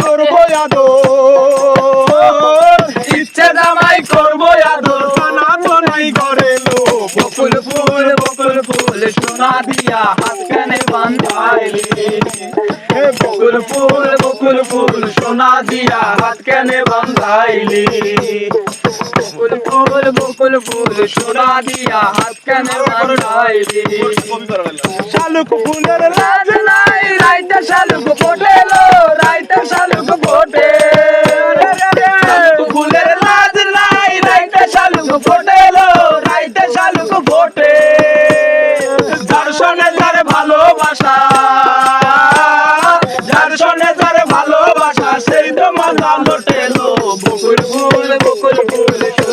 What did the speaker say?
করব আদর। ইচ্ছে দামাই করব আদর। সনাতনাই করে বকুল ফুল বকুল ফুল সোনা দিয়া হাত কানে বান্ধাইলি। বকুল ফুল বকুল ফুল সোনা দিয়া হাত কানে বান্ধাইলি। রাইতে শালুক ফোটেলো রাইতে শালুক ফোটে। ফুলের লাজ নাই, রাইতে শালুক ফোটেলো রাইতে শালুক ফোটে। যার সনে যার ভালোবাসা, যার সনে ভালোবাসা, সেই তো মজা লোটেলো বকুল ফুল